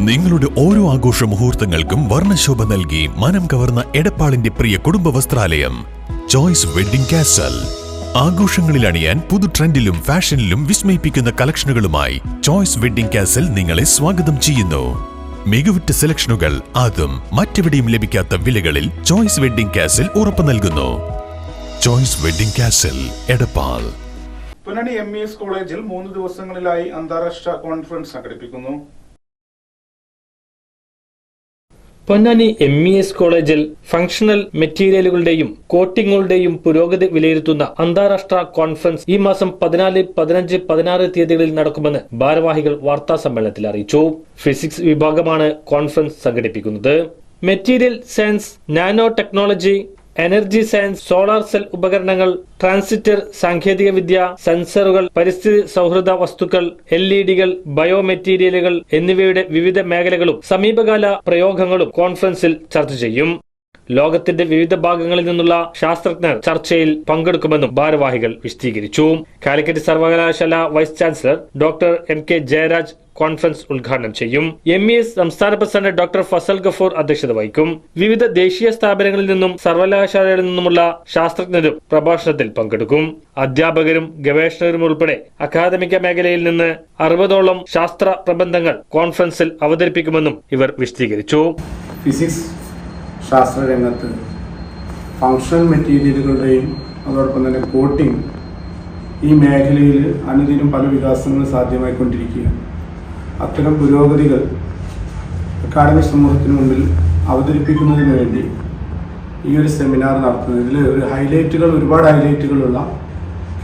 നിങ്ങളുടെ ഓരോ ആഘോഷ മുഹൂർത്തങ്ങൾക്കും വർണശോഭ നൽകി മനം കവർന്ന എടപ്പാളിന്റെ പ്രിയ കുടുംബ വസ്ത്രാലയം. ചോയ്സ് വെഡിംഗ് കാസൽ ആഘോഷങ്ങളിൽ അണിയാൻ പുതു ട്രെൻഡിലും ഫാഷനിലും വിസ്മയിപ്പിക്കുന്ന കളക്ഷനുകളുമായി ചോയ്സ് വെഡിംഗ് കാസൽ നിങ്ങളെ സ്വാഗതം ചെയ്യുന്നു. മികവുറ്റ സെലക്ഷനുകൾ അതും മറ്റെവിടെയും ലഭിക്കാത്ത വിലകളിൽ ചോയ്സ് വെഡിംഗ് കാസൽ ഉറപ്പു നൽകുന്നു. Choice wedding castle Edappal. Ponnani M E S കോളേജിൽ മൂന്ന് ദിവസങ്ങളിലായി അന്താരാഷ്ട്ര കോൺഫറൻസ് സംഘടിപ്പിക്കുന്നു. പൊന്നാനി എം ഇ എസ് കോളേജിൽ ഫംഗ്ഷണൽ മെറ്റീരിയലുകളുടെയും കോട്ടിങ്ങുകളുടെയും പുരോഗതി വിലയിരുത്തുന്ന അന്താരാഷ്ട്ര കോൺഫറൻസ് ഈ മാസം പതിനാല് പതിനഞ്ച് പതിനാറ് തീയതികളിൽ നടക്കുമെന്ന് ഭാരവാഹികൾ വാർത്താ സമ്മേളനത്തിൽ അറിയിച്ചു. ഫിസിക്സ് വിഭാഗമാണ് കോൺഫറൻസ് സംഘടിപ്പിക്കുന്നത്. Material science nano technology energy science solar cell ഉപകരണങ്ങൾ ട്രാൻസിറ്റർ സാങ്കേതികവിദ്യ സെൻസറുകൾ പരിസ്ഥിതി സൗഹൃദ വസ്തുക്കൾ എൽ ഇ ഡികൾ ബയോമെറ്റീരിയലുകൾ എന്നിവയുടെ വിവിധ മേഖലകളും സമീപകാല പ്രയോഗങ്ങളും കോൺഫറൻസിൽ ചർച്ച ചെയ്യും. ലോകത്തിന്റെ വിവിധ ഭാഗങ്ങളിൽ നിന്നുള്ള ശാസ്ത്രജ്ഞർ ചർച്ചയിൽ പങ്കെടുക്കുമെന്നും ഭാരവാഹികൾ വിശദീകരിച്ചു. കാലിക്കറ്റ് സർവകലാശാല vice chancellor doctor M K Jayaraj conference ഉദ്ഘാടനം ചെയ്യും. എം ഇ എസ് സംസ്ഥാന പ്രസിഡന്റ് ഡോക്ടർ ഫസൽ ഗഫൂർ അധ്യക്ഷത വഹിക്കും. വിവിധ ദേശീയ സ്ഥാപനങ്ങളിൽ നിന്നും സർവകലാശാലകളിൽ നിന്നുമുള്ള ശാസ്ത്രജ്ഞരും പ്രഭാഷണത്തിൽ പങ്കെടുക്കും. അധ്യാപകരും ഗവേഷകരും ഉൾപ്പെടെ അക്കാദമിക മേഖലയിൽ നിന്ന് അറുപതോളം ശാസ്ത്ര പ്രബന്ധങ്ങൾ കോൺഫറൻസിൽ അവതരിപ്പിക്കുമെന്നും ഇവർ വിശദീകരിച്ചു. ഫിസിക്സ് ശാസ്ത്രരംഗത്ത് ഫങ്ഷണൽ മെറ്റീരിയലുകളുടെയും അതോടൊപ്പം തന്നെ കോട്ടിംഗ് ഈ മേഖലയിൽ അനുദിനം പല വികാസങ്ങളും സാധ്യമായിക്കൊണ്ടിരിക്കുകയാണ്. അത്തരം പുരോഗതികൾ അക്കാഡമിക് സമൂഹത്തിന് മുമ്പിൽ അവതരിപ്പിക്കുന്നതിന് വേണ്ടി ഈ ഒരു സെമിനാർ നടത്തുന്നത്. ഇതിൽ ഒരു ഹൈലൈറ്റുകൾ ഒരുപാട് ഹൈലൈറ്റുകളുള്ള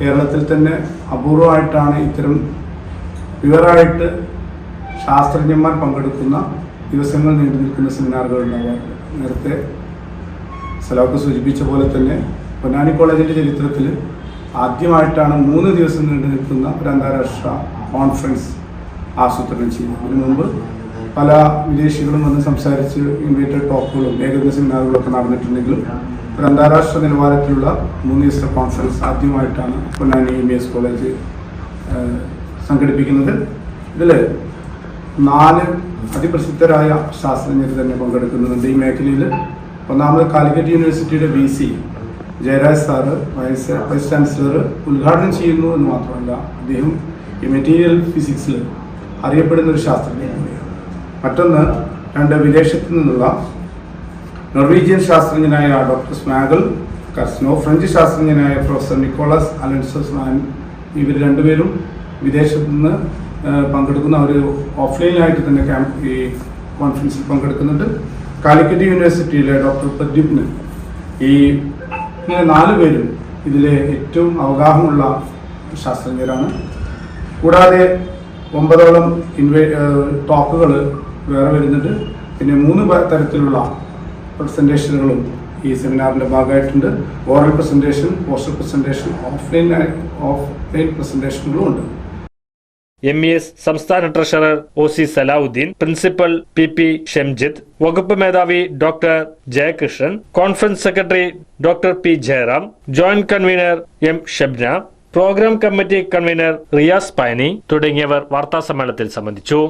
കേരളത്തിൽ തന്നെ അപൂർവമായിട്ടാണ് ഇത്തരം പ്യുവറായിട്ട് ശാസ്ത്രജ്ഞന്മാർ പങ്കെടുക്കുന്ന ദിവസങ്ങൾ നീണ്ടു നിൽക്കുന്ന സെമിനാറുകൾ ഉണ്ടാവാറുണ്ട് നേരത്തെ സലാക്ക് സൂചിപ്പിച്ച പോലെ തന്നെ പൊന്നാനി കോളേജിന്റെ ചരിത്രത്തിൽ ആദ്യമായിട്ടാണ് മൂന്ന് ദിവസം നീണ്ടു നിൽക്കുന്ന ഒരു അന്താരാഷ്ട്ര കോൺഫറൻസ് ആസൂത്രണം ചെയ്യുന്നത്. അതിനു മുമ്പ് പല വിദേശികളും വന്ന് സംസാരിച്ച് ഇൻവൈറ്റഡ് ടോക്കുകളും ഏകദിന സെമിനാറുകളൊക്കെ നടന്നിട്ടുണ്ടെങ്കിലും ഒരു അന്താരാഷ്ട്ര നിലവാരത്തിലുള്ള മൂന്ന് ദിവസത്തെ കോൺഫറൻസ് ആദ്യമായിട്ടാണ് പൊന്നാനി എം എസ് കോളേജ് സംഘടിപ്പിക്കുന്നത്. ഇതിൽ നാല് അതിപ്രസിദ്ധരായ ശാസ്ത്രജ്ഞർ തന്നെ പങ്കെടുക്കുന്നുണ്ട് ഈ മേഖലയിൽ ഒന്നാമത് കാലിക്കറ്റ് യൂണിവേഴ്സിറ്റിയുടെ V C Jayaraj sir vice vice chancellor ഉദ്ഘാടനം ചെയ്യുന്നു എന്ന് മാത്രമല്ല അദ്ദേഹം ഈ മെറ്റീരിയൽ ഫിസിക്സിൽ അറിയപ്പെടുന്ന ഒരു ശാസ്ത്രജ്ഞൻ കൂടിയാണ്. മറ്റൊന്ന് രണ്ട് വിദേശത്തു നിന്നുള്ള നോർവീജിയൻ ശാസ്ത്രജ്ഞനായ ഡോക്ടർ സ്മാഗൽ കർസ്നോ ഫ്രഞ്ച് ശാസ്ത്രജ്ഞനായ പ്രൊഫസർ നിക്കോളസ് അലൻസോ സ്മാൻ ഇവർ രണ്ടുപേരും വിദേശത്ത് നിന്ന് പങ്കെടുക്കുന്ന അവർ ഓഫ്ലൈനായിട്ട് തന്നെ ക്യാമ്പ് ഈ കോൺഫറൻസിൽ പങ്കെടുക്കുന്നുണ്ട്. കാലിക്കറ്റ് യൂണിവേഴ്സിറ്റിയിലെ ഡോക്ടർ പ്രദീപിന് ഈ നാല് പേരും ഇതിലെ ഏറ്റവും അവഗാഹമുള്ള ശാസ്ത്രജ്ഞരാണ്. കൂടാതെ ഒമ്പതോളം ഇൻവേ ടോക്കുകൾ വേറെ വരുന്നുണ്ട്. പിന്നെ മൂന്ന് തരത്തിലുള്ള പ്രസന്റേഷനുകളും ഈ സെമിനാറിന്റെ ഭാഗമായിട്ടുണ്ട്. Oral presentation poster presentation offline offline പ്രസന്റേഷനുകളും ഉണ്ട്. എം ഇ എസ് സംസ്ഥാന treasurer O C Salahuddin principal P P Shamjith വകുപ്പ് മേധാവി doctor Jayakrishnan conference secretary doctor P Jayaram joint convener M Shabna program committee convener Riyas Paini തുടങ്ങിയവർ വാർത്താസമ്മേളനത്തിൽ സംബന്ധിച്ചു.